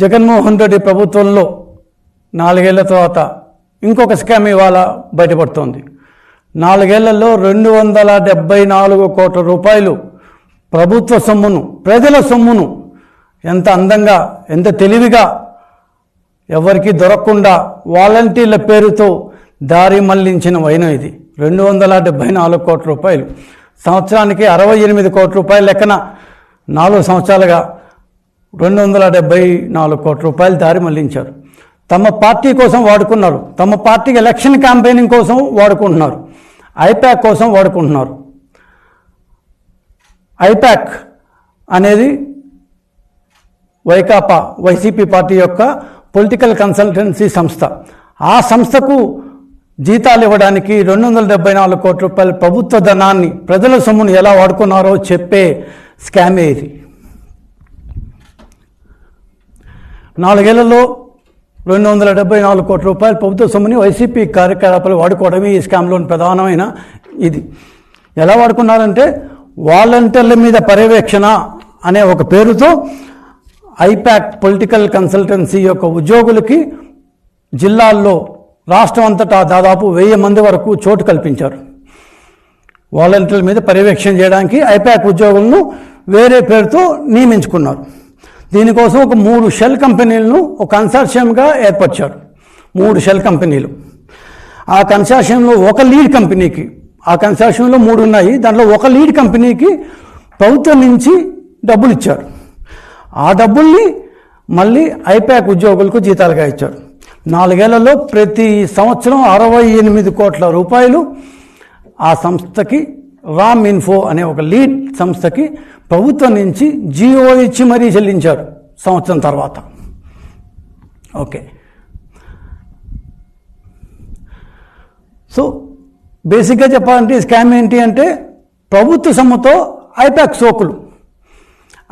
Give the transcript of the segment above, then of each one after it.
జగన్మోహన్ రెడ్డి ప్రభుత్వంలో నాలుగేళ్ళ తర్వాత ఇంకొక స్కామ్ ఇవాళ బయటపడుతోంది. నాలుగేళ్ళలో రెండు వందల డెబ్బై నాలుగు కోట్ల రూపాయలు ప్రభుత్వ సొమ్మును ప్రజల సొమ్మును ఎంత అందంగా ఎంత తెలివిగా ఎవరికి దొరకకుండా వాలంటీర్ల పేరుతో దారి మళ్ళించిన వైనం ఇది. రెండు వందల డెబ్బై నాలుగు కోట్ల రూపాయలు. సంవత్సరానికి అరవై ఎనిమిది కోట్ల రూపాయల లెక్కన నాలుగు సంవత్సరాలుగా రెండు వందల డెబ్బై నాలుగు కోట్ల రూపాయలు దారి మళ్ళించారు. తమ పార్టీ కోసం వాడుకున్నారు. తమ పార్టీకి ఎలక్షన్ క్యాంపెయినింగ్ కోసం వాడుకుంటున్నారు. ఐప్యాక్ కోసం వాడుకుంటున్నారు. ఐప్యాక్ అనేది వైకాపా వైసీపీ పార్టీ యొక్క పొలిటికల్ కన్సల్టెన్సీ సంస్థ. ఆ సంస్థకు జీతాలు ఇవ్వడానికి రెండు వందల డెబ్బై నాలుగు కోట్ల రూపాయల ప్రభుత్వ ధనాన్ని ప్రజల సొమ్మును ఎలా వాడుకున్నారో చెప్పే స్కామే ఇది. నాలుగేళ్ళలో రెండు వందల డెబ్బై నాలుగు కోట్ల రూపాయల ప్రభుత్వ సొమ్ముని వైసీపీ కార్యకలాపాలు వాడుకోవడమే ఈ స్కామ్లోని ప్రధానమైన ఇది. ఎలా వాడుకున్నారంటే వాలంటీర్ల మీద పర్యవేక్షణ అనే ఒక పేరుతో ఐపాక్ పొలిటికల్ కన్సల్టెన్సీ యొక్క ఉద్యోగులకి జిల్లాల్లో రాష్ట్రం అంతటా దాదాపు వెయ్యి మంది వరకు చోటు కల్పించారు. వాలంటీర్ల మీద పర్యవేక్షణ చేయడానికి ఐపాక్ ఉద్యోగులను వేరే పేరుతో నియమించుకున్నారు. దీనికోసం ఒక మూడు షెల్ కంపెనీలను ఒక కన్సార్షియంగా ఏర్పరిచారు. మూడు షెల్ కంపెనీలు. ఆ కన్సార్షియంలో ఒక లీడ్ కంపెనీకి ఆ కన్సార్షియంలో మూడు ఉన్నాయి. దాంట్లో ఒక లీడ్ కంపెనీకి ప్రభుత్వం నుంచి డబ్బులు ఇచ్చారు. ఆ డబ్బుల్ని మళ్ళీ ఐపాక్ ఉద్యోగులకు జీతాలుగా ఇచ్చారు. నాలుగేళ్ళలో ప్రతి సంవత్సరం అరవై ఎనిమిది కోట్ల రూపాయలు ఆ సంస్థకి రామ్ ఇన్ఫో అనే ఒక లీడ్ సంస్థకి ప్రభుత్వం నుంచి జియో ఇచ్చి మరీ చెల్లించారు సంవత్సరం తర్వాత. ఓకే. సో బేసిక్గా చెప్పాలంటే ఈ స్కామ్ ఏంటి అంటే ప్రభుత్వ సొమ్ముతో ఐపాక్ సోకులు.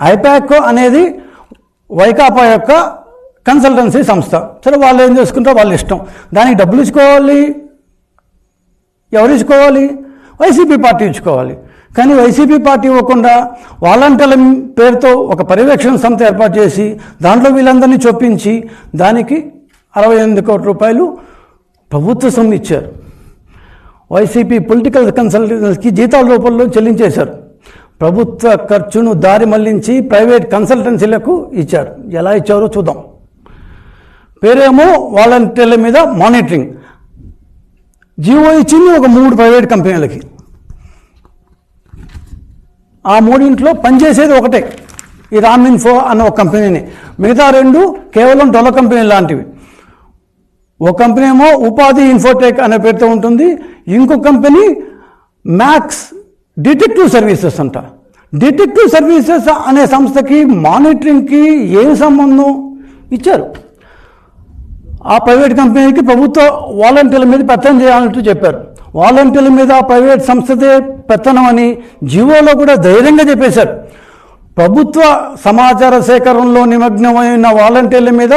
ఐపాక్ అనేది వైకాపా యొక్క కన్సల్టెన్సీ సంస్థ. సరే వాళ్ళు ఏం చేసుకుంటారో వాళ్ళ ఇష్టం. దానికి డబ్బులు ఇచ్చుకోవాలి. ఎవరు ఇచ్చుకోవాలి? వైసీపీ పార్టీ ఇచ్చుకోవాలి కానీ వైసీపీ పార్టీ ఇవ్వకుండా వాలంటీర్ల పేరుతో ఒక పర్యవేక్షణ సంస్థ ఏర్పాటు చేసి దాంట్లో వీళ్ళందరినీ చొప్పించి దానికి అరవై ఎనిమిది కోట్ల రూపాయలు ప్రభుత్వ సొమ్ము ఇచ్చారు. వైసీపీ పొలిటికల్ కన్సల్టెన్స్కి జీతాల రూపంలో చెల్లించేశారు. ప్రభుత్వ ఖర్చును దారి మళ్ళించి ప్రైవేట్ కన్సల్టెన్సీలకు ఇచ్చారు. ఎలా ఇచ్చారో చూద్దాం. పేరేమో వాలంటీర్ల మీద మానిటరింగ్. జియో ఇచ్చింది ఒక మూడు ప్రైవేట్ కంపెనీలకి. ఆ మూడింట్లో పనిచేసేది ఒకటే. ఈ రామ్ ఇన్ఫో అన్న ఒక కంపెనీని. మిగతా రెండు కేవలం డొల్ల కంపెనీ లాంటివి. ఒక కంపెనీ ఏమో ఉపాధి ఇన్ఫోటెక్ అనే పేరుతో ఉంటుంది. ఇంకో కంపెనీ మ్యాక్స్ డిటెక్టివ్ సర్వీసెస్ అంట. డిటెక్టివ్ సర్వీసెస్ అనే సంస్థకి మానిటరింగ్కి ఏం సంబంధం? ఇచ్చారు. ఆ ప్రైవేట్ కంపెనీకి ప్రభుత్వ వాలంటీర్ల మీద పెత్తం చేయాలంటూ చెప్పారు. వాలంటీర్ల మీద ప్రైవేట్ సంస్థదే పెత్తనం అని జీవోలో కూడా ధైర్యంగా చెప్పేశారు. ప్రభుత్వ సమాచార సేకరణలో నిమగ్నమైన వాలంటీర్ల మీద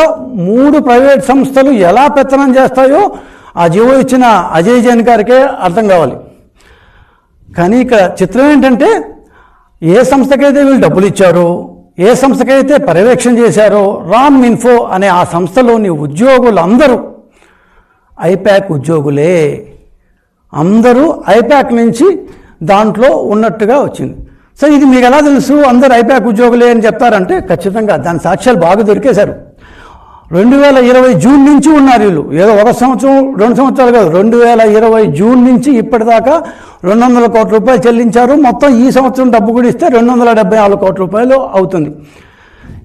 మూడు ప్రైవేట్ సంస్థలు ఎలా పెత్తనం చేస్తాయో ఆ జీవో ఇచ్చిన అజయ్ జైన్ గారికే అర్థం కావాలి. కానీ ఇక్కడ చిత్రం ఏంటంటే ఏ సంస్థకైతే వీళ్ళు డబ్బులు ఇచ్చారో ఏ సంస్థకైతే పర్యవేక్షణ చేశారో రామ్ ఇన్ఫో అనే ఆ సంస్థలోని ఉద్యోగులందరూ ఐప్యాక్ ఉద్యోగులే. అందరూ ఐప్యాక్ నుంచి దాంట్లో ఉన్నట్టుగా వచ్చింది. సో ఇది మీకు ఎలా తెలుసు? అందరు ఐపాక్ ఉద్యోగులే అని చెప్తారంటే ఖచ్చితంగా దాని సాక్ష్యాలు బాగా దొరికేశారు. రెండు వేల ఇరవై జూన్ నుంచి ఉన్నారు వీళ్ళు. ఏదో ఒక సంవత్సరం రెండు సంవత్సరాలు కాదు రెండు వేల ఇరవై జూన్ నుంచి ఇప్పటిదాకా రెండు వందల కోట్ల రూపాయలు చెల్లించారు. మొత్తం ఈ సంవత్సరం డబ్బు కూడా ఇస్తే రెండు వందల డెబ్బై నాలుగు కోట్ల రూపాయలు అవుతుంది.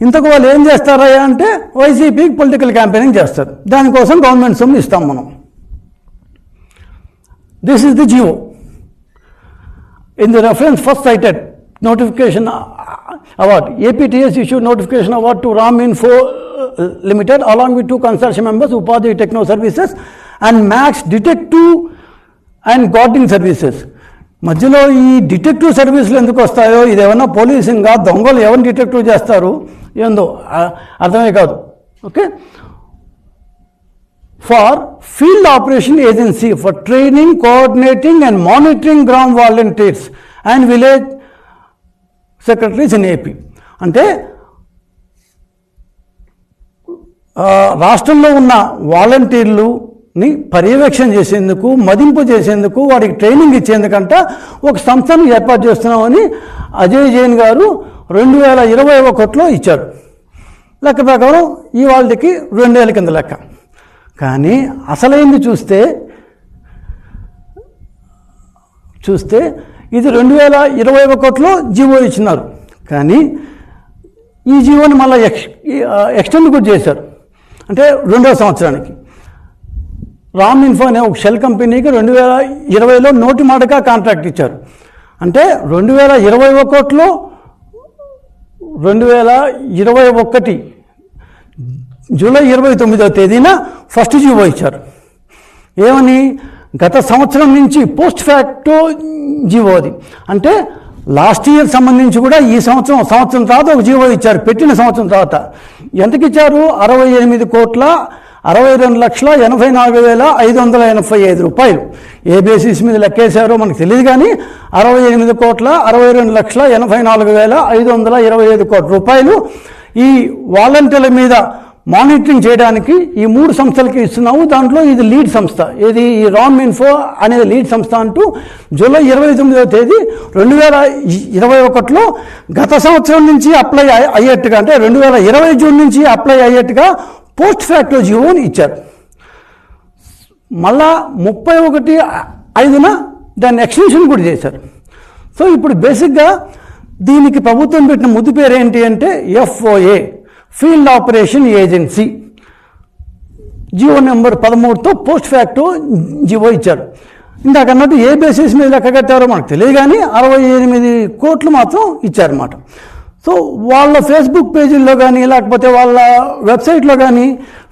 ఇంతకు వాళ్ళు ఏం చేస్తారయ్యా అంటే వైసీపీకి పొలిటికల్ క్యాంపెయినింగ్ చేస్తారు. దానికోసం గవర్నమెంట్ సొమ్ము ఇస్తాం మనం. This is the GO in the reference first cited notification uh, award, APTS issued notification award to Ram Info uh, Limited along with two consortium members, Upadhi Techno Services and Max Detective and Guarding Services. మధ్యలో ఈ detective సర్వీసులు ఎందుకు వస్తాయో ఇది ఏమన్నా పోలీసింగా దొంగలు ఎవరిని detective చేస్తారు ఏందో ఆ, అర్థమే కాదు okay for field operation agency for training, coordinating and monitoring ground volunteers and village secretaries in AP అంటే రాష్ట్రంలో ఉన్న వాలంటీర్లుని పర్యవేక్షణ చేసేందుకు మదింపు చేసేందుకు వారికి ట్రైనింగ్ ఇచ్చేందుకంట ఒక సంస్థను ఏర్పాటు చేస్తున్నామని అజయ్ జైన్ గారు రెండు వేల ఇరవై ఒకటిలో ఇచ్చారు లెక్క ప్రకారం ఈ వాళ్ళకి రెండేళ్ళ కింద లెక్క. కానీ అసలైంది చూస్తే చూస్తే ఇది రెండు వేల ఇరవై ఒకటిలో జీవో ఇచ్చినారు. కానీ ఈ జీవోని మళ్ళీ ఎక్స్ ఎక్స్టెండ్ కూడా చేశారు. అంటే రెండవ సంవత్సరానికి. రామ్ ఇన్ఫో అనే ఒక షెల్ కంపెనీకి రెండు వేల ఇరవైలో నోటి మాటగా కాంట్రాక్ట్ ఇచ్చారు. అంటే రెండు వేల ఇరవై ఒకటిలో రెండు వేల ఇరవై ఒకటి జూలై ఇరవై తొమ్మిదవ తేదీన ఫస్ట్ జీవో ఇచ్చారు. ఏమని? గత సంవత్సరం నుంచి పోస్ట్ ఫ్యాక్టో జీవో అది. అంటే లాస్ట్ ఇయర్ సంబంధించి కూడా ఈ సంవత్సరం సంవత్సరం తర్వాత ఒక జీవో ఇచ్చారు పెట్టిన సంవత్సరం తర్వాత. ఎంతకి ఇచ్చారు? అరవై ఎనిమిది కోట్ల అరవై రెండు లక్షల ఎనభై నాలుగు వేల ఐదు వందల ఎనభై ఐదు రూపాయలు. ఏ బేసిస్ మీద లెక్కేశారో మనకు తెలియదు కానీ అరవై ఎనిమిది కోట్ల అరవై రెండు లక్షల ఎనభై నాలుగు వేల ఐదు వందల ఇరవై ఐదు కోట్ల రూపాయలు ఈ వాలంటీర్ల మీద మానిటరింగ్ చేయడానికి ఈ మూడు సంస్థలకి ఇస్తున్నాము దాంట్లో ఇది లీడ్ సంస్థ. ఇది ఈ రామ్ ఇన్ఫో అనేది లీడ్ సంస్థ అంటూ జూలై ఇరవై తొమ్మిదవ తేదీ రెండు వేల ఇరవై ఒకటిలో గత సంవత్సరం నుంచి అప్లై అయ్యేట్టుగా అంటే రెండు వేల ఇరవై జూన్ నుంచి అప్లై అయ్యేట్టుగా పోస్ట్ ఫ్యాక్టో జీవోని ఇచ్చారు. మళ్ళా ముప్పై ఒకటి ఐదున దాన్ని ఎక్స్టెన్షన్ కూడా చేశారు. సో ఇప్పుడు బేసిక్గా దీనికి ప్రభుత్వం పెట్టిన ముద్దు పేరు ఏంటి అంటే FOA. Field operation agency. GO number పదమూడుతో post facto GO ఇచ్చారు ఇందాక అన్నట్టు ఏ బేసిస్ మీద లెక్క కట్టారో మనకు తెలియదు కానీ అరవై ఎనిమిది కోట్లు మాత్రం ఇచ్చారన్నమాట. సో వాళ్ళ ఫేస్బుక్ పేజీల్లో కానీ లేకపోతే వాళ్ళ వెబ్సైట్లో కానీ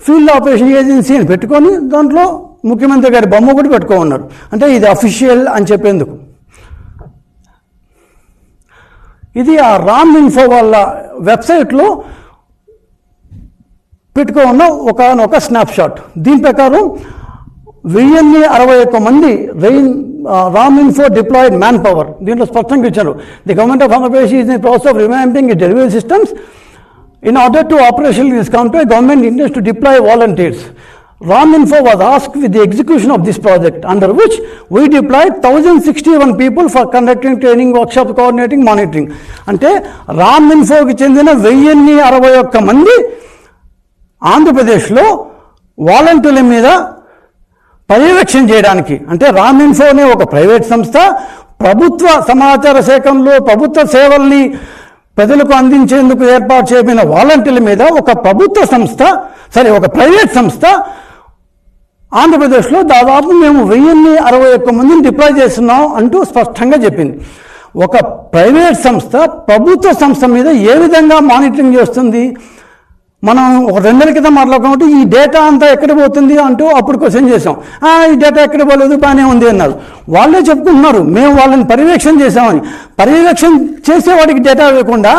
ఫీల్డ్ ఆపరేషన్ ఏజెన్సీ అని పెట్టుకొని దాంట్లో ముఖ్యమంత్రి గారి బొమ్మ కూడా పెట్టుకో ఉన్నారు అంటే ఇది అఫీషియల్ అని చెప్పేందుకు. ఇది ఆ రామ్ ఇన్ఫో వాళ్ళ వెబ్సైట్లో పెట్టుకో ఉన్న ఒక స్నాప్షాట్ స్నాప్ షాట్ దీని ప్రకారం వెయ్యిన్ని అరవై ఒక్క మంది రెయిన్ Ram info deployed man power దీంట్లో స్పష్టంగా ఇచ్చారు. The government of Andhra Pradesh is in process of reminding it delivery systems in order to operation this company government intends to deploy volunteers Ram Info was ask with the execution of this project under which we deploy thousand sixty one people for conducting training workshop coordinating monitoring అంటే రామ్ ఇన్ఫోకి చెందిన వెయ్యిన్ని అరవై ఒక్క మంది ఆంధ్రప్రదేశ్లో వాలంటీర్ల మీద పర్యవేక్షణ చేయడానికి అంటే రామ్ ఇన్ఫో అనే ఒక ప్రైవేట్ సంస్థ ప్రభుత్వ సమాచార శాఖంలో ప్రభుత్వ సేవల్ని ప్రజలకు అందించేందుకు ఏర్పాటు చేయబడిన వాలంటీర్ల మీద ఒక ప్రభుత్వ సంస్థ సరే ఒక ప్రైవేట్ సంస్థ ఆంధ్రప్రదేశ్లో దాదాపు మేము వెయ్యిన్ని అరవై ఒక్క మందిని డిప్లాయ్ చేస్తున్నాం అంటూ స్పష్టంగా చెప్పింది. ఒక ప్రైవేట్ సంస్థ ప్రభుత్వ సంస్థ మీద ఏ విధంగా మానిటరింగ్ చేస్తుంది? మనం ఒక రెండు నెలల క్రితం మాట్లాడుకుంటే ఈ డేటా అంతా ఎక్కడ పోతుంది అంటూ అప్పుడు క్వశ్చన్ చేసాం "ఆ, ఈ డేటా ఎక్కడ పోలేదు బాగానే ఉంది అన్నారు. వాళ్ళే చెప్పుకుంటున్నారు మేము వాళ్ళని పర్యవేక్షణ చేసామని పర్యవేక్షణ చేసేవాడికి డేటా ఇవ్వకుండా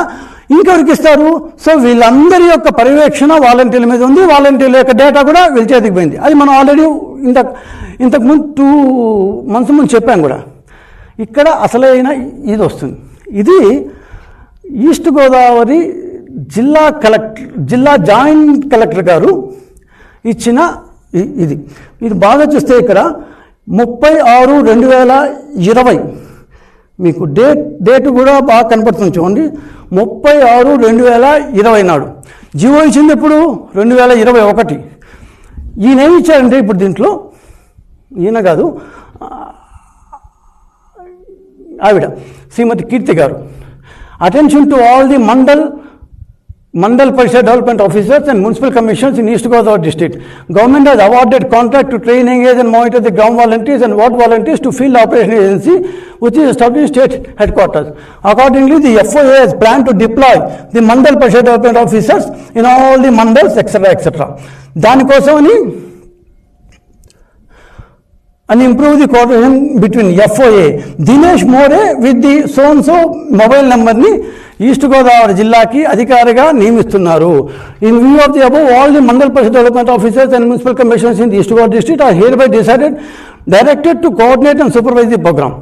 ఇంకెవరికి ఇస్తారు? సో వీళ్ళందరి యొక్క పర్యవేక్షణ వాలంటీర్ల మీద ఉంది. వాలంటీర్ల యొక్క డేటా కూడా వీళ్ళ చేతికి పోయింది. అది మనం ఆల్రెడీ ఇంత ఇంతకుముందు టూ మంత్స్ ముందు చెప్పాం కూడా. ఇక్కడ అసలైన ఇది వస్తుంది. ఇది ఈస్ట్ గోదావరి జిల్లా కలెక్టర్ జిల్లా జాయింట్ కలెక్టర్ గారు ఇచ్చిన ఇది. ఇది బాగా చూస్తే ఇక్కడ ముప్పై ఆరు రెండు వేల ఇరవై. మీకు డేట్ డేట్ కూడా బాగా కనపడుతుంది చూడండి. ముప్పై ఆరు రెండు వేల ఇరవై నాడు. జియో ఇచ్చింది ఎప్పుడు? రెండు వేల ఇరవై ఒకటి. ఈయన ఏమి ఇచ్చారంటే ఇప్పుడు దీంట్లో? ఈయన కాదు. ఆవిడ Shrimati Keerthi garu. Attention to all the mandal Mandal parishad development officers and municipal commissions in East Godavari district government has awarded contract to train, engage and monitor the ground volunteers and ward volunteers to field operation agency which is established state headquarters. Accordingly, the FOA has planned to deploy the mandal parishad development officers in all the mandals etc etc. దానికోసమని and improve the coordination between FOA. Dinesh More with the సోన్సో mobile నెంబర్ని East Godavari జిల్లాకి అధికారిగా నియమిస్తున్నారు. In view of the above all the mandal parishad development officers and municipal commissioners in the East Godavari district are hereby decided directed to coordinate and supervise the programme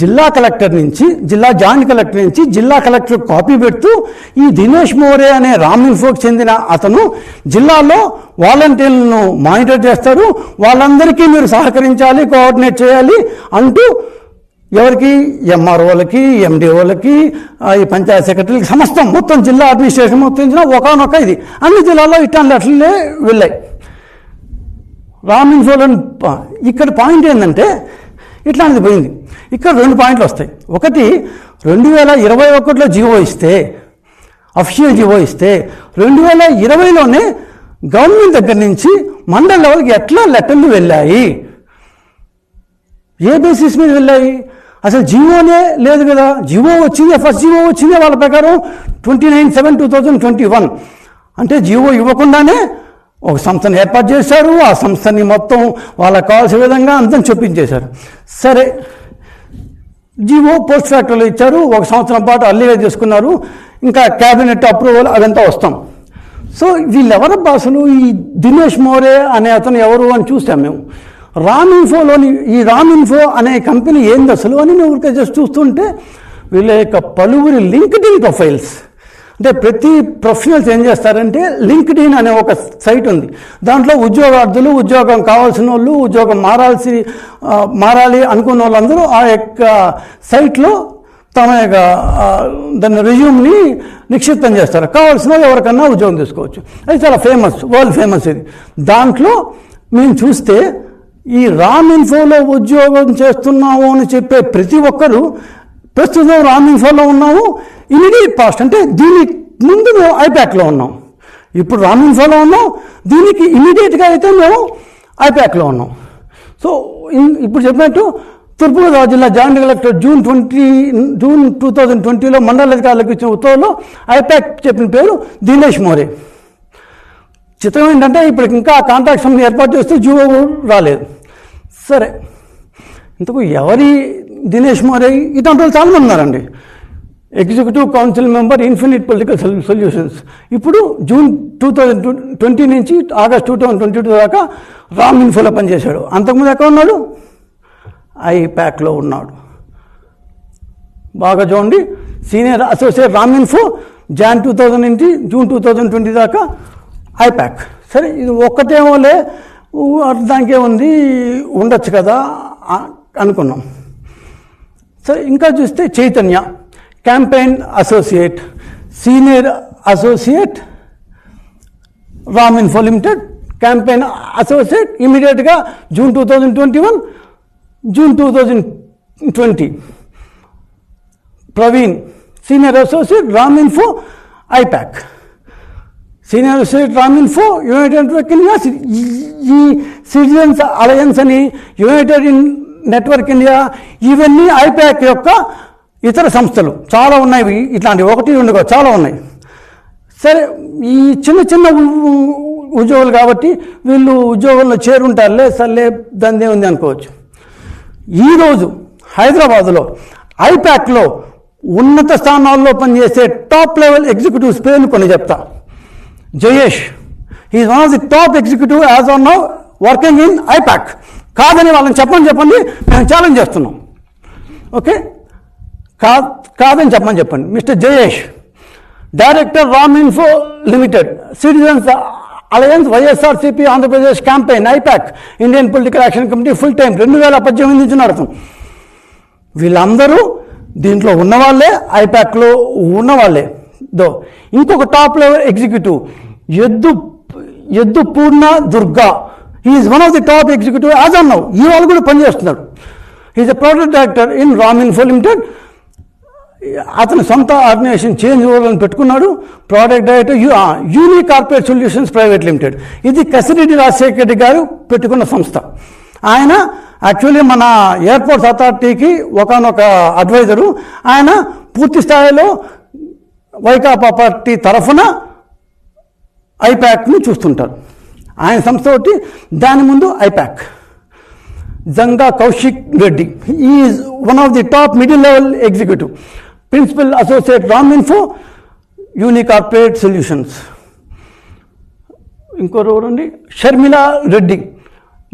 జిల్లా collector నుంచి జిల్లా joint collector నుంచి జిల్లా collector copy పెడుతూ ఈ దినేష్ మోరే అనే రామ్ చెందిన అతను జిల్లాలో వాలంటీర్లను మానిటర్ చేస్తారు వాళ్ళందరికీ మీరు సహకరించాలి కోఆర్డినేట్ చేయాలి అంటూ ఎవరికి? ఎంఆర్ఓలకి ఎండిఓలకి ఈ పంచాయత్ సెక్రటరీలకి సమస్తం మొత్తం జిల్లా అడ్మినిస్ట్రేషన్ మొత్తం ఒకనొక ఇది. అన్ని జిల్లాల్లో ఇట్లాంటి లెటర్లే వెళ్ళాయి. రామ్ ఇక్కడ పాయింట్ ఏంటంటే ఇట్లాంటిది పోయింది. ఇక్కడ రెండు పాయింట్లు వస్తాయి. ఒకటి రెండు వేల ఇరవై ఒకటిలో జీవో ఇస్తే అఫీషియల్ జీవో ఇస్తే రెండు వేల ఇరవైలోనే గవర్నమెంట్ దగ్గర నుంచి మండల లెవెల్కి ఎట్లా లెటర్లు వెళ్ళాయి? ఏ బేసిస్ మీద వెళ్ళాయి? అసలు జీవోనే లేదు కదా. జీవో వచ్చింది ఫస్ట్ జీవో వచ్చింది వాళ్ళ ప్రకారం twenty nine seven two thousand twenty one అంటే జీవో ఇవ్వకుండానే ఒక సంస్థను ఏర్పాటు చేశారు. ఆ సంస్థని మొత్తం వాళ్ళకి కావాల్సిన విధంగా అంతం చొప్పించేశారు. సరే జీవో పోస్ట్ ఫ్యాక్టరీలో ఇచ్చారు. ఒక సంవత్సరం పాటు అల్లీగా చేసుకున్నారు. ఇంకా క్యాబినెట్ అప్రూవల్ అదంతా వస్తాం. సో వీళ్ళెవరు అసలు ఈ దినేష్ మోరే అనే అతను ఎవరు అని చూసాం మేము. రామ్ ఇన్ఫోలోని ఈ రామ్ ఇన్ఫో అనే కంపెనీ ఏంది అసలు అని నేను ఊరికే జస్ట్ చూస్తుంటే వీళ్ళ యొక్క పలువురి లింక్డ్ ఇన్ ప్రొఫైల్స్. అంటే ప్రతి ప్రొఫెషనల్స్ ఏం చేస్తారంటే లింక్డ్ ఇన్ అనే ఒక సైట్ ఉంది. దాంట్లో ఉద్యోగార్థులు ఉద్యోగం కావాల్సిన వాళ్ళు ఉద్యోగం మారాల్సి మారాలి అనుకున్న వాళ్ళందరూ ఆ యొక్క సైట్లో తమ యొక్క దాని రెజ్యూమ్ని నిక్షిప్తం చేస్తారు. కావాల్సిన వాళ్ళు ఎవరికన్నా ఉద్యోగం తీసుకోవచ్చు. అది చాలా ఫేమస్ వరల్డ్ ఫేమస్ ఇది. దాంట్లో మేము చూస్తే ఈ రామ్ ఇన్ఫోలో ఉద్యోగం చేస్తున్నాము అని చెప్పే ప్రతి ఒక్కరూ ప్రస్తుతం రామ్ ఇన్ఫోలో ఉన్నాము ఇమీడియట్ పాస్ట్ అంటే దీనికి ముందు మేము ఐప్యాక్లో ఉన్నాం. ఇప్పుడు రామ్ ఇన్ఫోలో ఉన్నాం దీనికి ఇమీడియట్గా అయితే మేము ఐప్యాక్లో ఉన్నాం. సో ఇప్పుడు చెప్పినట్టు తూర్పుగోదావరి జిల్లా joint collector June twenty June two thousand ట్వంటీలో మండల అధికారులకు ఇచ్చిన ఉత్తర్వులో ఐపాక్ చెప్పిన పేరు దినేష్ మోరే. చిత్రం ఏంటంటే ఇప్పుడు ఇంకా కాంట్రాక్ట్ సంస్థ ఏర్పాటు చేస్తూ జీవో రాలేదు. సరే. ఇంతకు ఎవరి దినేష్ మోరే ఇటువంటి వాళ్ళు చాలామంది ఉన్నారండి. Executive council member Infinite political solutions ఇప్పుడు జూన్ టూ థౌజండ్ ట్వంటీ నుంచి August two thousand twenty two దాకా రామ్ ఇన్ఫోలో పనిచేశాడు. అంతకుముందు ఎక్కడ ఉన్నాడు? ఐప్యాక్లో ఉన్నాడు. బాగా చూడండి. Senior associate Ram Info June two thousand నుంచి జూన్ టూ థౌజండ్ ట్వంటీ దాకా ఐప్యాక్ సరే ఇది ఒక్కటేమోలే ఊ, దానికే ఉంది ఉండొచ్చు కదా అనుకున్నాం. సరే ఇంకా చూస్తే Chaitanya campaign associate senior associate Ram Info limited campaign associate ఇమీడియట్గా June two thousand twenty one June two thousand twenty. Praveen senior associate Ram Info IPAC senior associate Ram Info united network India ఈ citizens alliance అని united in network India ఇవన్నీ ఐప్యాక్ యొక్క ఇతర సంస్థలు. చాలా ఉన్నాయి ఇట్లాంటివి ఒకటి రెండు చాలా ఉన్నాయి. సరే ఈ చిన్న చిన్న ఉద్యోగులు కాబట్టి వీళ్ళు ఉద్యోగంలో చేరుంటారులే సర్లే దందే ఉంది అనుకోవచ్చు. ఈరోజు హైదరాబాదులో ఐప్యాక్లో ఉన్నత స్థానాల్లో పనిచేసే టాప్ లెవెల్ ఎగ్జిక్యూటివ్స్ పేర్లు కొన్ని చెప్తా. Jayesh is one of the top executive as on now working in IPAC కాదని వాళ్ళని చెప్పని చెప్పండి మేము ఛాలెంజ్ చేస్తున్నాం. ఓకే కా కాదని చెప్పని చెప్పండి. Mister Jayesh director Ram Info limited citizens alliance YSRCP Andhra Pradesh campaign IPAC Indian political action committee full time రెండు వేల పద్దెనిమిది నుంచి నడుతుంది. వీళ్ళందరూ దీంట్లో ఉన్నవాళ్ళే ఐపాక్లో ఉన్నవాళ్ళే. దో. ఇంకొక టాప్ లెవెల్ ఎగ్జిక్యూటివ్ ఎద్దు ఎద్దు Purna Durga. Is one of the top executive as అన్నావు ఈ వాళ్ళు కూడా పనిచేస్తున్నాడు is a product director in Ram Info limited అతని సొంత ఆర్గనైజేషన్ చేంజ్ ఓవర్లను పెట్టుకున్నాడు. Product director you unique corporate solutions private limited ఇది కసిరెడ్డి రాజశేఖర రెడ్డి గారు పెట్టుకున్న సంస్థ. ఆయన యాక్చువల్లీ మన ఎయిర్పోర్ట్స్ అథారిటీకి ఒకనొక అడ్వైజరు ఆయన పూర్తి స్థాయిలో వైకాపా పార్టీ తరఫున ఐప్యాక్ని చూస్తుంటారు. ఆయన సంస్థ ఒకటి దాని ముందు IPAC Janga Kaushik Reddy. Is one of the top middle level executive principal associate Ram info uni corporate solutions ఇంకోరండి ఎవరండి? Sharmila Reddy.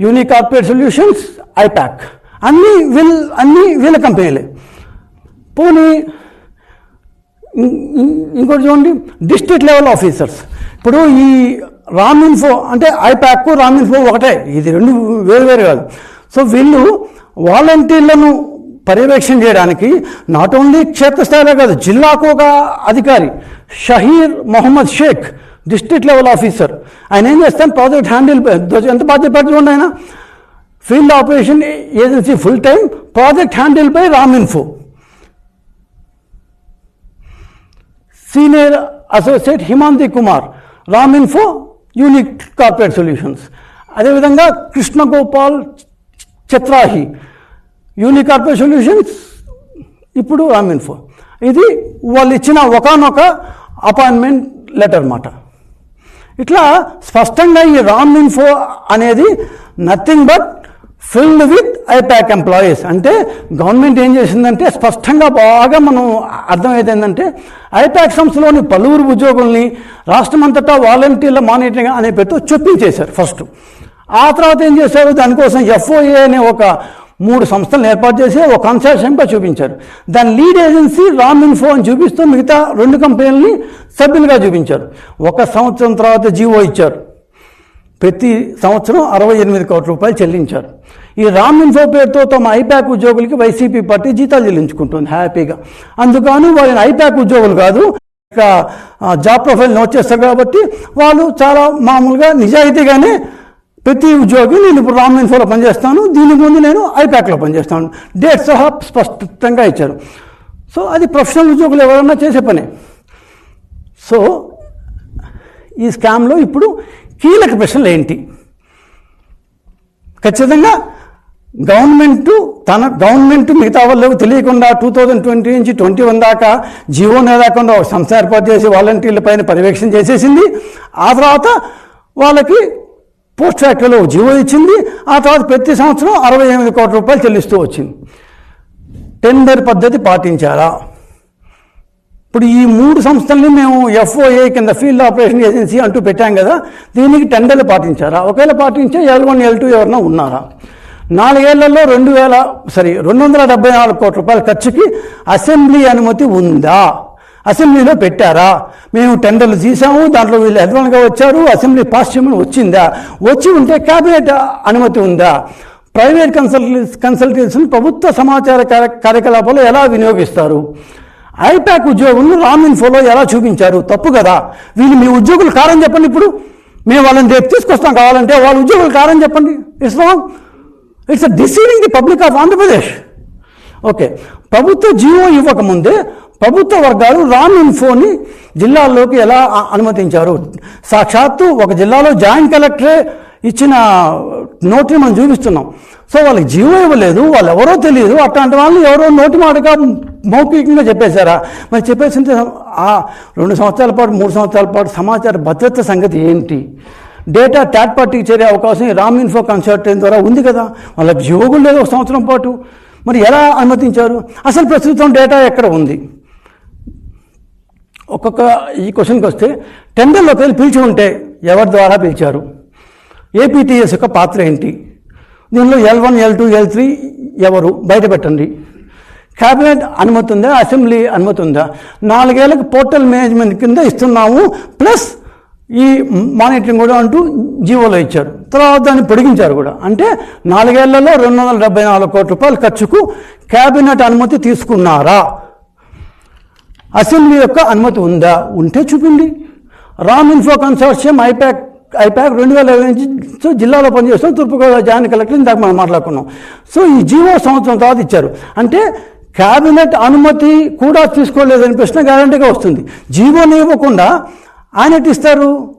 Uni corporate solutions IPAC. అన్నీ వీళ్ళ అన్నీ వీళ్ళ కంపెనీలే పోనీ ఇంకోటి చూడండి. డిస్ట్రిక్ట్ లెవెల్ ఆఫీసర్స్ ఇప్పుడు ఈ రామ్ ఇన్ఫో అంటే ఐప్యాక్ రామ్ ఇన్ఫో ఒకటే. ఇది రెండు వేరు వేరు కాదు. సో వీళ్ళు వాలంటీర్లను పర్యవేక్షణ చేయడానికి నాట్ ఓన్లీ క్షేత్రస్థాయిలో కాదు జిల్లాకు ఒక అధికారి Shaheer Mohammed Sheikh district level officer ఆయన ఏం చేస్తాను ప్రాజెక్ట్ హ్యాండిల్ ఎంత బాధ్యత పెట్టుకోండి ఆయన? Field operation agency full time project handle by Ram senior associate Himanthi Kumar Ram Info unique corporate solutions అదేవిధంగా Krishna Gopal Chitrahi unique corporate solutions ఇప్పుడు Ram info ఇది వాళ్ళు ఇచ్చిన ఒకనొక అపాయింట్మెంట్ లెటర్ అన్నమాట ఇట్లా స్పష్టంగా ఈ రామ్ ఇన్ఫో అనేది nothing but filled with IPAC employees అంటే గవర్నమెంట్ ఏం చేసిందంటే స్పష్టంగా బాగా మనం అర్థమైతే ఏంటంటే ఐపాక్ సంస్థలోని పలువురు ఉద్యోగుల్ని రాష్ట్రమంతటా వాలంటీర్ల మానిటరింగ్ అనే పేరుతో చొప్పించేశారు ఫస్ట్ ఆ తర్వాత ఏం చేశారు? దానికోసం ఎఫ్ఓఏ అనే ఒక మూడు సంస్థలను ఏర్పాటు చేసి ఒక కన్సల్టెంట్గా చూపించారు. దాని లీడ్ ఏజెన్సీ రామ్ ఇన్ఫో అని చూపిస్తూ మిగతా రెండు కంపెనీలని సభ్యులుగా చూపించారు. ఒక సంవత్సరం తర్వాత జీవో ఇచ్చారు. ప్రతి సంవత్సరం అరవై ఎనిమిది కోట్ల రూపాయలు చెల్లించారు. ఈ రామ్ ఇన్ఫో పేరుతో తమ ఐప్యాక్ ఉద్యోగులకి వైసీపీ పార్టీ జీతాలు చెల్లించుకుంటుంది హ్యాపీగా. అందుకని వాళ్ళని ఐప్యాక్ ఉద్యోగులు కాదు జాబ్ ప్రొఫైల్ నోట్ చేస్తారు కాబట్టి వాళ్ళు చాలా మామూలుగా నిజాయితీగానే ప్రతి ఉద్యోగి నేను ఇప్పుడు రామ్ ఇన్ఫోలో పనిచేస్తాను దీని ముందు నేను ఐప్యాక్లో పనిచేస్తాను. డేట్ సహా స్పష్టంగా ఇచ్చారు. సో అది ప్రొఫెషనల్ ఉద్యోగులు ఎవరన్నా చేసే పనే. సో ఈ స్కామ్లో ఇప్పుడు కీలక ప్రశ్నలు ఏంటి? ఖచ్చితంగా గవర్నమెంట్ తన గవర్నమెంట్ మిగతా వాళ్ళకు తెలియకుండా టూ థౌజండ్ ట్వంటీ నుంచి ట్వంటీ వన్ దాకా జీవో లేకుండా ఒక సంస్థ ఏర్పాటు చేసి వాలంటీర్ల పైన పర్యవేక్షణ చేసేసింది. ఆ తర్వాత వాళ్ళకి పోస్ట్ ఫ్యాక్టరీలో జీవో ఇచ్చింది. ఆ తర్వాత ప్రతి సంవత్సరం అరవై ఎనిమిది కోట్ల రూపాయలు చెల్లిస్తూ వచ్చింది. టెండర్ పద్ధతి పాటించారా? ఇప్పుడు ఈ మూడు సంస్థల్ని మేము ఎఫ్ఓఏ కింద ఫీల్డ్ ఆపరేషన్ ఏజెన్సీ అంటూ పెట్టాం కదా దీనికి టెండర్లు పాటించారా? ఒకవేళ పాటించే ఎల్ వన్ ఎల్ టూ ఎవరన్నా ఉన్నారా? నాలుగేళ్ళలో రెండు వేల సారీ రెండు వందల డెబ్బై నాలుగు కోట్ల రూపాయల ఖర్చుకి అసెంబ్లీ అనుమతి ఉందా? అసెంబ్లీలో పెట్టారా? మేము టెండర్లు తీసాము దాంట్లో వీళ్ళు అడ్వాన్గా వచ్చారు అసెంబ్లీ పాస్ చేయమని వచ్చిందా? వచ్చి ఉంటే క్యాబినెట్ అనుమతి ఉందా? ప్రైవేట్ కన్సల్టెన్సీ కన్సల్టెన్సీని ప్రభుత్వ సమాచార కార్య కార్యకలాపాలు ఎలా వినియోగిస్తారు? ఐపాక్ ఉద్యోగులను రామ్ ఇన్ఫోలో ఎలా చూపించారు? తప్పు కదా. వీళ్ళు మీ ఉద్యోగులు కారం చెప్పండి ఇప్పుడు. మేము వాళ్ళని రేపు తీసుకొస్తాం కావాలంటే వాళ్ళ ఉద్యోగులు కారం చెప్పండి. It's wrong it's deceiving the public of Andhra Pradesh okay ప్రభుత్వ జీవో ఇవ్వకముందే ప్రభుత్వ వర్గాలు రామ్ ఇన్ఫోని జిల్లాల్లోకి ఎలా అనుమతించారు? సాక్షాత్తు ఒక జిల్లాలో జాయింట్ కలెక్టరే ఇచ్చిన నోటిని మనం చూపిస్తున్నాం. సో వాళ్ళకి జీవం ఇవ్వలేదు వాళ్ళు ఎవరో తెలియదు అట్లాంటి వాళ్ళు ఎవరో నోటి మాటగా మౌఖికంగా చెప్పేశారా? మరి చెప్పేసింటే ఆ రెండు సంవత్సరాల పాటు మూడు సంవత్సరాల పాటు సమాచార భద్రత సంగతి ఏంటి? డేటా థర్డ్ పార్టీకి చేరే అవకాశం రామ్ ఇన్ఫో కన్సల్టెంట్ ద్వారా ఉంది కదా. వాళ్ళకి జీవోగులు లేదు ఒక సంవత్సరం పాటు. మరి ఎలా అనుమతించారు? అసలు ప్రస్తుతం డేటా ఎక్కడ ఉంది? ఒక్కొక్క ఈ క్వశ్చన్కి వస్తే టెండర్లోకి వెళ్ళి పిలిచి ఉంటే ఎవరి ద్వారా పిలిచారు? ఏపీటీఎస్ యొక్క పాత్ర ఏంటి? దీనిలో L one L two L three ఎవరు? బయటపెట్టండి క్యాబినెట్ అనుమతి ఉందా? అసెంబ్లీ అనుమతి ఉందా? నాలుగేళ్ళకు పోర్టల్ మేనేజ్మెంట్ కింద ఇస్తున్నాము. ప్లస్ ఈ మానిటరింగ్ కూడా అంటూ జీవోలో ఇచ్చారు. తర్వాత దాన్ని పొడిగించారు కూడా. అంటే నాలుగేళ్ళలో రెండు వందల డెబ్బై నాలుగు కోట్ల రూపాయల ఖర్చుకు క్యాబినెట్ అనుమతి తీసుకున్నారా? అసెంబ్లీ యొక్క అనుమతి ఉందా? ఉంటే చూపిండి రామ్ ఇన్ఫో కన్సార్షియం ఐపాక్ ఐపాక్ రెండు వేల ఇరవై నుంచి సో జిల్లాలో పనిచేస్తాం తూర్పుగోదావరి జాయింట్ కలెక్టర్ ఇందాక మనం మాట్లాడుకున్నాం. సో ఈ జీవో సంవత్సరం తర్వాత ఇచ్చారు. అంటే క్యాబినెట్ అనుమతి కూడా తీసుకోలేదని ప్రశ్న గ్యారంటీగా వస్తుంది. జీవోని ఇవ్వకుండా ఆయన ఇస్తారు?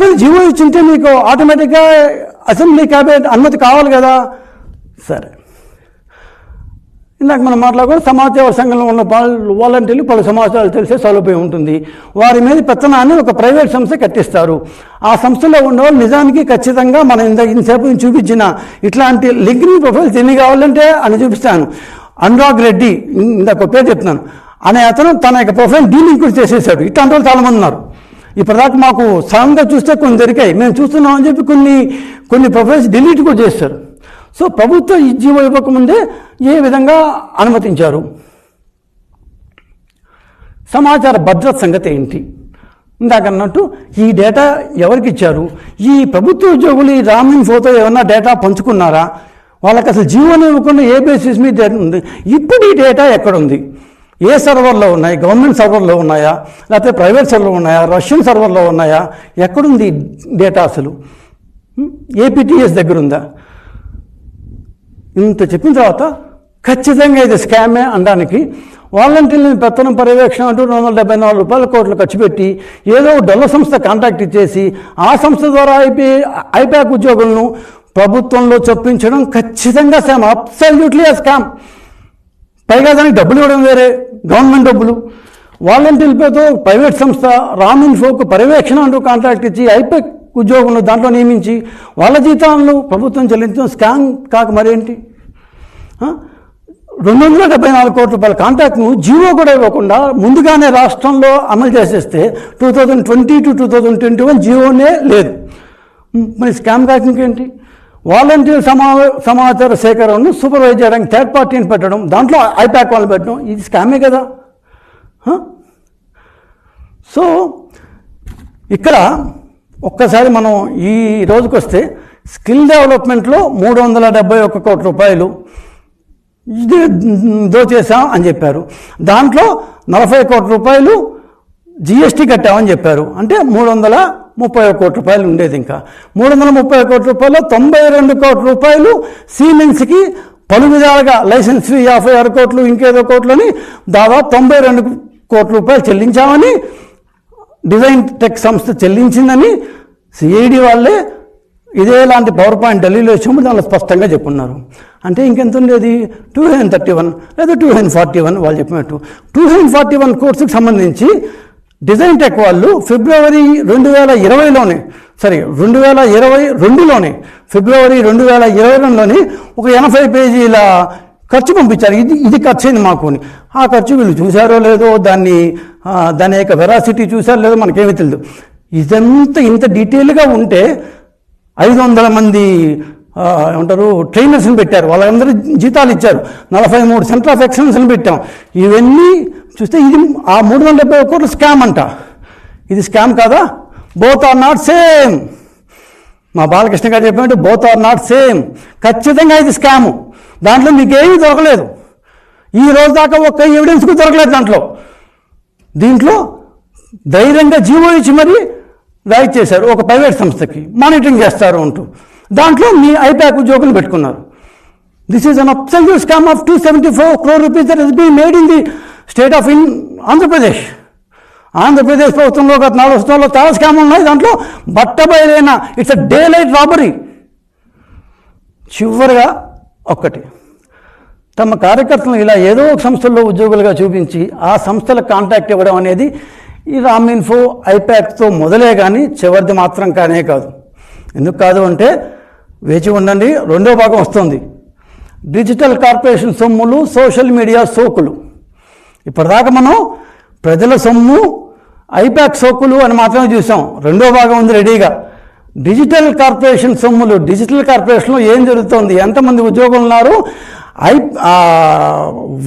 మరి జీవో ఇచ్చింటే మీకు ఆటోమేటిక్గా అసెంబ్లీ క్యాబినెట్ అనుమతి కావాలి కదా? సరే. ఇందాక మనం మాట్లాడుకుని సమాచార సంఘంలో ఉన్న వాళ్ళు వాలంటీర్లు పలు సమాచారాలు తెలిసే సౌలభ్యం ఉంటుంది. వారి మీద పెత్తనాన్ని ఒక ప్రైవేట్ సంస్థ కట్టిస్తారు. ఆ సంస్థలో ఉన్నవాళ్ళు నిజానికి ఖచ్చితంగా మనం ఇంత ఇంతసేపు చూపించిన ఇట్లాంటి లింక్ని ప్రొఫైల్స్ ఎన్ని కావాలంటే అని చూపిస్తాను. అనురాగ్ రెడ్డి ఇందాక ఒక పేరు చెప్తున్నాను. అనే అతను తన యొక్క ప్రొఫైల్ డీలింగ్ కూడా చేసేసాడు. ఇట్లాంటి వాళ్ళు చాలామంది ఉన్నారు. ఇప్పటిదాకా మాకు సడన్గా చూస్తే కొన్ని దొరికాయి. మేము చూస్తున్నామని చెప్పి కొన్ని కొన్ని ప్రొఫైల్స్ డిలీట్ కూడా చేస్తారు సో ప్రభుత్వం ఈ జీవో ఇవ్వకముందే ఏ విధంగా అనుమతించారు? సమాచార భద్రత సంగతి ఏంటి? ఇందాక అన్నట్టు ఈ డేటా ఎవరికి ఇచ్చారు ఈ ప్రభుత్వ ఉద్యోగులు ఈ రామిన్ ఫోతో ఏమన్నా డేటా పంచుకున్నారా? వాళ్ళకి అసలు జీవనం ఇవ్వకుండా ఏ బేసిస్ మీద ఉంది? ఇప్పుడు ఈ డేటా ఎక్కడుంది? ఏ సర్వర్లో ఉన్నాయి? గవర్నమెంట్ సర్వర్లో ఉన్నాయా? లేకపోతే ప్రైవేట్ సర్వర్లో ఉన్నాయా? రష్యన్ సర్వర్లో ఉన్నాయా? ఎక్కడుంది డేటా అసలు? ఏపీటీఎస్ దగ్గర ఉందా ఇంత చెప్పిన తర్వాత ఖచ్చితంగా ఇది స్కామే అనడానికి వాలంటీర్లను పెత్తనం పర్యవేక్షణ అంటూ రెండు వందల డెబ్బై నాలుగు రూపాయల కోట్లు ఖర్చు పెట్టి ఏదో డొల్ల సంస్థ కాంటాక్ట్ ఇచ్చేసి ఆ సంస్థ ద్వారా ఐపీ ఐపాక్ ఉద్యోగులను ప్రభుత్వంలో చొప్పించడం ఖచ్చితంగా స్కామ్ అబ్సల్యూట్లీ స్కామ్ పైగా దానికి డబ్బులు ఇవ్వడం వేరే గవర్నమెంట్ డబ్బులు. వాలంటీర్ల పేరుతో ప్రైవేట్ సంస్థ రామ్ ఫోక్ పర్యవేక్షణ అంటూ కాంట్రాక్ట్ ఇచ్చి ఐపాక్ ఉద్యోగులను దాంట్లో నియమించి వాళ్ళ జీతాలను ప్రభుత్వం చెల్లించడం స్కామ్ కాక మరేంటి? రెండు వందల డెబ్బై నాలుగు కోట్ల రూపాయల కాంట్రాక్ట్ను జీవో కూడా ఇవ్వకుండా ముందుగానే రాష్ట్రంలో అమలు చేసేస్తే two thousand twenty to two thousand twenty one జీవోనే లేదు. మరి స్కామ్ కాక ఏంటి? వాలంటీర్ సమా సమాచార సేకరణను సూపర్వైజ్ చేయడానికి థర్డ్ పార్టీని పెట్టడం దాంట్లో ఐపాక్ వాళ్ళు పెట్టడం ఇది స్కామే కదా? సో ఇక్కడ ఒక్కసారి మనం ఈ రోజుకొస్తే స్కిల్ డెవలప్మెంట్లో మూడు వందల డెబ్బై ఒక్క కోట్ల రూపాయలు దోచేసాం అని చెప్పారు. దాంట్లో నలభై కోట్ల రూపాయలు జిఎస్టీ కట్టామని చెప్పారు. అంటే మూడు వందల ముప్పై ఒక్క కోట్ల రూపాయలు ఉండేది ఇంకా. మూడు వందల ముప్పై ఒక్క కోట్ల రూపాయలు తొంభై రెండు కోట్ల రూపాయలు సీమెన్స్కి పలు విధాలుగా లైసెన్స్ ఫీ యాభై ఆరు కోట్లు ఇంకేదో కోట్లని దాదాపు తొంభై రెండు కోట్ల రూపాయలు చెల్లించామని డిజైన్ టెక్ సంస్థ చెల్లించిందని సిఐడి వాళ్ళే ఇదే లాంటి పవర్ పాయింట్ ఢిల్లీలో వచ్చినప్పుడు దానిలో స్పష్టంగా చెప్పున్నారు. అంటే ఇంకెంత ఉండేది టూ హండ్రెడ్ థర్టీ వన్ లేదా టూ హండ్రెడ్ ఫార్టీ వన్ వాళ్ళు చెప్పినట్టు. టూ హండ్రెడ్ ఫార్టీ వన్ కోర్సుకి సంబంధించి డిజైన్ టెక్ వాళ్ళు ఫిబ్రవరి రెండు వేల ఇరవైలోనే సారీ రెండు వేల ఇరవై రెండులోనే ఫిబ్రవరి రెండు వేల ఇరవై రెండులోనే ఒక ఎనభై పేజీల ఖర్చు పంపించారు. ఇది ఇది ఖర్చు అయింది మాకు అని. ఆ ఖర్చు వీళ్ళు చూశారో లేదో దాన్ని దాని యొక్క వెరాసిటీ చూశారో లేదో మనకేమీ తెలియదు ఇదంతా ఇంత డీటెయిల్గా ఉంటే ఐదు వందల మంది ఏమంటారు ట్రైనర్స్ని పెట్టారు. వాళ్ళందరూ జీతాలు ఇచ్చారు. నలభై మూడు సెంటర్ ఆఫ్ ఎక్సలెన్స్ని పెట్టాం. ఇవన్నీ చూస్తే ఇది ఆ మూడు వందల డెబ్బై కోట్లు స్కామ్ అంట. ఇది స్కామ్ కాదా? బోత్ ఆర్ నాట్ సేమ్ మా బాలకృష్ణ గారు చెప్పినట్టు బోత్ ఆర్ నాట్ సేమ్ ఖచ్చితంగా ఇది స్కాము. దాంట్లో మీకేమీ దొరకలేదు. ఈ రోజు దాకా ఒక్క ఎవిడెన్స్ కూడా దొరకలేదు దాంట్లో. దీంట్లో ధైర్యంగా జీవో ఇచ్చి మరీ రైట్ చేశారు ఒక ప్రైవేట్ సంస్థకి మానిటరింగ్ చేస్తారు అంటూ. దాంట్లో మీ ఐప్యాక్ ఉద్యోగులు పెట్టుకున్నారు. This is an absolute scam of two seventy four crore rupees that is be made in the state of in Andhra Pradesh Andhra Pradesh ప్రభుత్వంలో గత నాలుగు సంవత్సరాల్లో చాలా స్కామ్ ఉన్నాయి దాంట్లో. బట్టబయలైన it's a daylight robbery చివరిగా ఒక్కటి. తమ కార్యకర్తలను ఇలా ఏదో ఒక సంస్థల్లో ఉద్యోగులుగా చూపించి ఆ సంస్థల కాంటాక్ట్ ఇవ్వడం అనేది ఈ రామ్ ఇన్ఫో మొదలే కానీ చివరిది మాత్రం కానే కాదు. ఎందుకు కాదు అంటే వేచి ఉండండి రెండో భాగం వస్తుంది. డిజిటల్ కార్పొరేషన్ సొమ్ములు సోషల్ మీడియా సోకులు. ఇప్పటిదాకా మనం ప్రజల సొమ్ము ఐపాక్ సోకులు అని మాత్రమే చూసాం. రెండో భాగం ఉంది రెడీగా. డిజిటల్ కార్పొరేషన్ సొమ్ములు డిజిటల్ కార్పొరేషన్లో ఏం జరుగుతోంది ఎంతమంది ఉద్యోగులు ఉన్నారు ఐ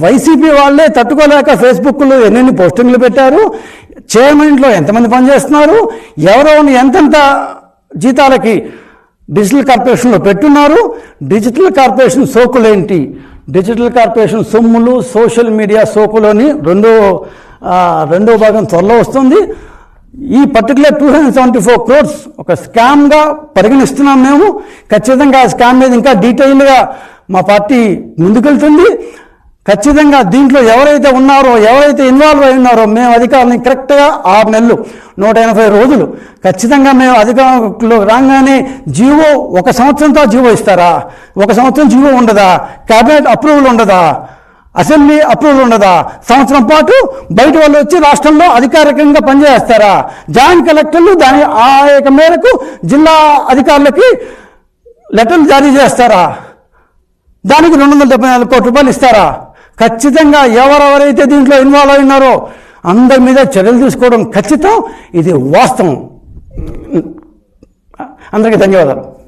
వైసీపీ వాళ్ళే తట్టుకోలేక ఫేస్బుక్లో ఎన్నెన్ని పోస్టింగ్లు పెట్టారు చైర్మన్లో ఎంతమంది పనిచేస్తున్నారు? ఎవరెవరిని ఎంతెంత జీతాలకి డిజిటల్ కార్పొరేషన్లో పెట్టున్నారు? డిజిటల్ కార్పొరేషన్ సోకులేంటి? డిజిటల్ కార్పొరేషన్ సొమ్ములు సోషల్ మీడియా సోకులోని రెండో రెండో భాగం త్వరలో వస్తుంది. ఈ particular two hundred seventy four crores ఒక స్కామ్గా పరిగణిస్తున్నాం మేము. ఖచ్చితంగా ఆ స్కామ్ మీద ఇంకా డీటెయిల్గా మా పార్టీ ముందుకెళ్తుంది. ఖచ్చితంగా దీంట్లో ఎవరైతే ఉన్నారో ఎవరైతే ఇన్వాల్వ్ అయి ఉన్నారో మేము అధికారులని కరెక్ట్గా ఆరు నెలలు నూట ఎనభై రోజులు ఖచ్చితంగా మేము అధికారంలో రాగానే జీవో ఒక సంవత్సరంతో జీవో ఇస్తారా? ఒక సంవత్సరం జీవో ఉండదా? క్యాబినెట్ అప్రూవల్ ఉండదా? అసెంబ్లీ అప్రూవల్ ఉండదా? సంవత్సరం పాటు బయట వాళ్ళు వచ్చి రాష్ట్రంలో అధికారికంగా పనిచేస్తారా? జాయింట్ కలెక్టర్లు దాని ఆ యొక్క మేరకు జిల్లా అధికారులకి లెటర్లు జారీ చేస్తారా? దానికి రెండు వందల డెబ్బై నాలుగు కోట్ల రూపాయలు ఇస్తారా? ఖచ్చితంగా ఎవరెవరైతే దీంట్లో ఇన్వాల్వ్ అయినారో అందరి మీద చర్యలు తీసుకోవడం ఖచ్చితం. ఇది వాస్తవం. అందరికీ ధన్యవాదాలు.